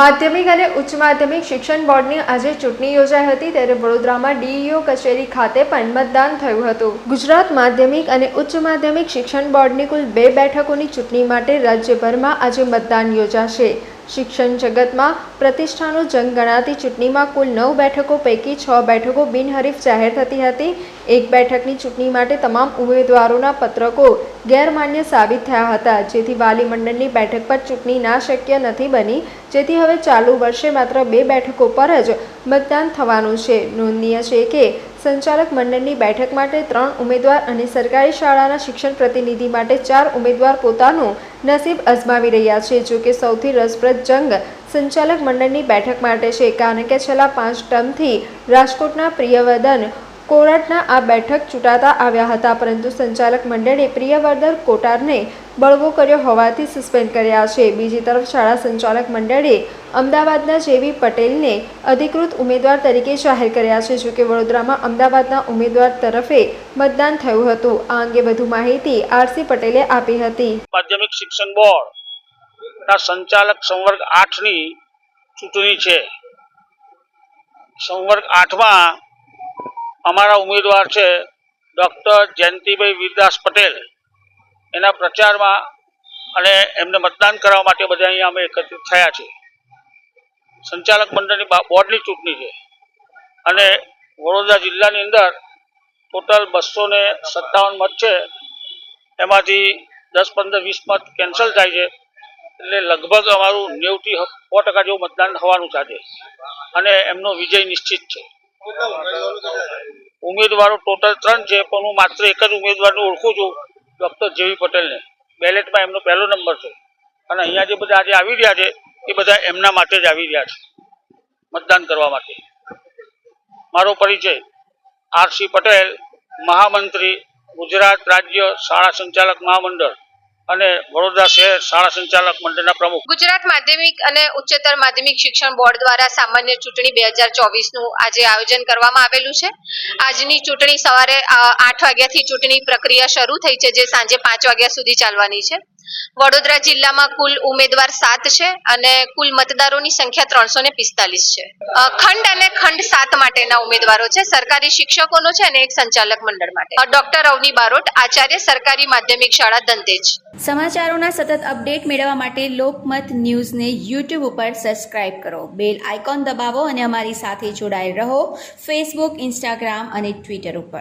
માધ્યમિક અને ઉચ્ચ માધ્યમિક શિક્ષણ બોર્ડની આજે ચૂંટણી યોજાઈ હતી ત્યારે વડોદરામાં ડીઈઓ કચેરી ખાતે પણ મતદાન થયું હતું. ગુજરાત માધ્યમિક અને ઉચ્ચ માધ્યમિક શિક્ષણ બોર્ડની કુલ બે બેઠકોની ચૂંટણી માટે રાજ્યભરમાં આજે મતદાન યોજાશે. શિક્ષણ જગતમાં પ્રતિષ્ઠાનો જંગ ગણાતી ચૂંટણીમાં કુલ નવ બેઠકો પૈકી છ બેઠકો બિનહરીફ જાહેર થતી હતી. એક બેઠકની ચૂંટણી માટે તમામ ઉમેદવારોના પત્રકો ગેરમાન્ય સાબિત થયા હતા. જેથી વાલી મંડળની બેઠક પર ચૂંટણી ના શક્ય નથી બની. જેથી હવે ચાલુ વર્ષે માત્ર બે બેઠકો પર જ મતદાન થવાનું છે. નોંધનીય છે કે સંચાલક મંડળની બેઠક માટે ત્રણ ઉમેદવાર અને સરકારી શાળાના શિક્ષણ પ્રતિનિધિ માટે ચાર ઉમેદવાર પોતાનું નસીબ અજમાવી રહ્યા છે, જો કે સૌથી રસપ્રદ જંગ સંચાલક મંડળની બેઠક માટે છે. કારણ કે છેલ્લા પાંચ ટર્મથી રાજકોટના પ્રિયવર્ધન કોરાટના આ બેઠક ચૂંટાતા આવ્યા હતા, પરંતુ સંચાલક મંડળે પ્રિયવર્ધન કોટારને બળવો કર્યો હોવાથી સસ્પેન્ડ કર્યા છે. બીજી તરફ શાળા સંચાલક મંડળે અમદાવાદના જેવી પટેલને અધિકૃત ઉમેદવાર તરીકે જાહેર કર્યા છે, જોકે વડોદરામાં અમદાવાદના ઉમેદવાર તરફે મતદાન થયું હતું. આ અંગે વધુ માહિતી આરસી પટેલે આપી હતી. માધ્યમિક શિક્ષણ બોર્ડ સંચાલક સંવર્ગ આઠની ચૂંટણી છે. સંવર્ગ આઠમાં અમારા ઉમેદવાર છે ડૉક્ટર જયંતિભાઈ વીરદાસ પટેલ. એના પ્રચારમાં અને એમને મતદાન કરવા માટે બધા અહીંયા અમે એકત્રિત થયા છે સંચાલક મંડળની બોર્ડની ચૂંટણી છે. અને વડોદરા જિલ્લાની અંદર ટોટલ બસો ને સત્તાવન મત છે. એમાંથી દસ પંદર વીસ મત કેન્સલ થાય છે. એટલે લગભગ અમારું નેવથી સો ટકા જેવું મતદાન થવાનું છે અને એમનો વિજય નિશ્ચિત છે. ઉમેદવારો ટોટલ ત્રણ છે, પણ હું માત્ર એક જ ઉમેદવારને ઓળખું છું, ડૉક્ટર જેવી પટેલને. બેલેટમાં એમનો પહેલો નંબર છે. અને અહીંયા જે બધા આજે આવી રહ્યા છે, એ બધા એમના માટે જ આવી રહ્યા છે, મતદાન કરવા માટે. મારો પરિચય આરસી પટેલ, મહામંત્રી, ગુજરાત રાજ્ય શાળા સંચાલક મહામંડળ. અને વડોદરા શહેર શાળા સંચાલક મંડળના પ્રમુખ. ગુજરાત માધ્યમિક અને ઉચ્ચતર માધ્યમિક શિક્ષણ બોર્ડ દ્વારા સામાન્ય ચૂંટણી બે હજાર ચોવીસનું આજે આયોજન કરવામાં આવેલું છે. આજની ચૂંટણી સવારે આઠ વાગ્યાથી ચૂંટણી પ્રક્રિયા શરૂ થઈ છે, જે સાંજે પાંચ વાગ્યા સુધી ચાલવાની છે. વડોદરા જિલ્લામાં કુલ ઉમેદવાર સાત છે અને કુલ મતદારોની સંખ્યા ત્રણસો ને પિસ્તાલીસ છે. ખંડ અને ખંડ સાત માટેના ઉમેદવારો છે. સરકારી શિક્ષકોનો છે અને એક સંચાલક મંડળ માટે. ડોક્ટર અવની બારોટ, આચાર્ય સરકારી માધ્યમિક શાળા દંતેજ. સમાચારોના સતત અપડેટ મેળવવા માટે લોકમત ન્યૂઝને યુટ્યુબ ઉપર સબસ્ક્રાઇબ કરો. બેલ આઇકોન દબાવો અને અમારી સાથે જોડાયેલ રહો. ફેસબુક, ઇન્સ્ટાગ્રામ અને ટ્વિટર ઉપર.